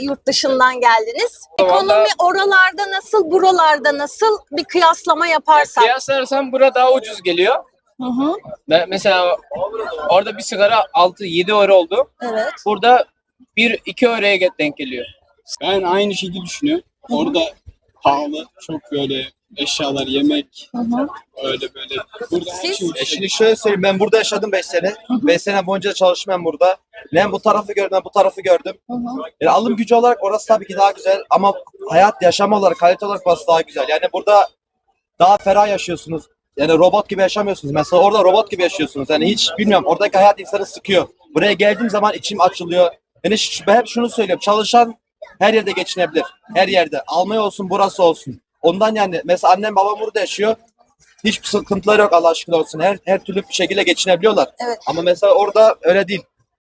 yurt dışından geldiniz. Vallahi- Ekonomi oralarda nasıl, buralarda nasıl bir kıyaslama yaparsak. Kıyaslarsam bura daha ucuz geliyor. Hı hı. Mesela orada bir sigara 6-7 euro oldu. Evet. Burada 1-2 euroya denk geliyor. Ben aynı şekilde düşünüyorum. Orada pahalı, çok böyle eşyalar, yemek, öyle böyle. Burada her Siz? şey E şimdi şöyle söyleyeyim ben burada yaşadım 5 sene. 5 sene boyunca çalıştım ben burada. Ben bu tarafı gördüm, ben bu tarafı gördüm. Yani alım gücü olarak orası tabii ki daha güzel ama hayat yaşam olarak, kalite olarak burası daha güzel. Yani burada daha ferah yaşıyorsunuz. Yani robot gibi yaşamıyorsunuz. Mesela orada robot gibi yaşıyorsunuz. Yani hiç bilmiyorum oradaki hayat insanı sıkıyor. Buraya geldiğim zaman içim açılıyor. Yani ben hep şunu söylüyorum. Çalışan her yerde geçinebilir. Her yerde. Almanya olsun, burası olsun. Ondan yani mesela annem babam burada yaşıyor. Hiçbir sıkıntıları yok Allah aşkına olsun. Her her türlü bir şekilde geçinebiliyorlar. Evet. Ama mesela orada öyle değil.